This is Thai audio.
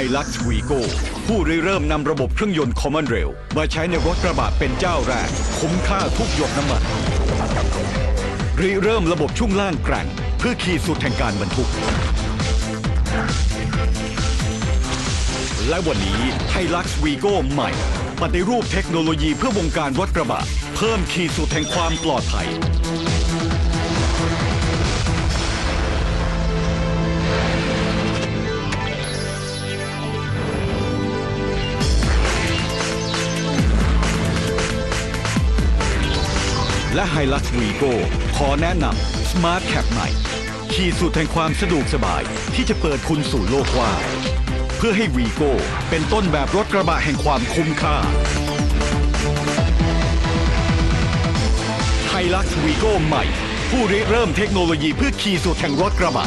Hilux Vigo ผู้ริเริ่มนำระบบเครื่องยนต์ Common Rail มาใช้ในรถกระบะเป็นเจ้าแรก คุ้มค่าทุกหยดน้ำมันริเริ่มระบบช่วงล่างแกร่งเพื่อขีดสุดแห่งการบรรทุก และวันนี้ Hilux Vigo ใหม่ ปฏิรูปเทคโนโลยีเพื่อวงการรถกระบะ เพิ่มขีดสุดแห่งความปลอดภัย และ Hilux Vigo ขอแนะนำ Smart Cap ใหม่ขีดสุดแห่งความสะดวกสบายที่จะเปิดคุณสู่โลกกว้างเพื่อให้ v ีโกเป็นต้นแบบรถกระบะแห่งความคุ้มค่าไฮลักษ์วีโก้ใหม่ ผู้ริเริ่มเทคโนโลยีเพื่อขี่สุดแห่งรถกระบะ